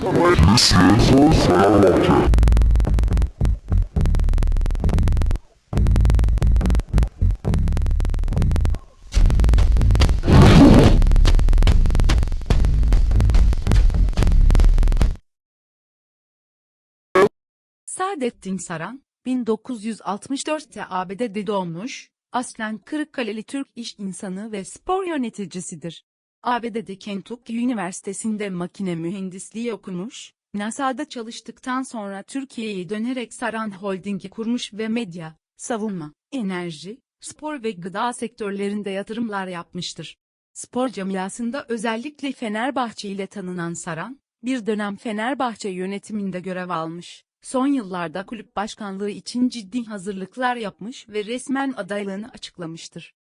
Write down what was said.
Fenerbahçe. Saadettin Saran, 1964'te ABD'de doğmuş, aslen Kırıkkaleli Türk iş insanı ve spor yöneticisidir. ABD'de Kentucky Üniversitesi'nde makine mühendisliği okumuş, NASA'da çalıştıktan sonra Türkiye'ye dönerek Saran Holding'i kurmuş ve medya, savunma, enerji, spor ve gıda sektörlerinde yatırımlar yapmıştır. Spor camiasında özellikle Fenerbahçe ile tanınan Saran, bir dönem Fenerbahçe yönetiminde görev almış. Son yıllarda kulüp başkanlığı için ciddi hazırlıklar yapmış ve resmen adaylığını açıklamıştır.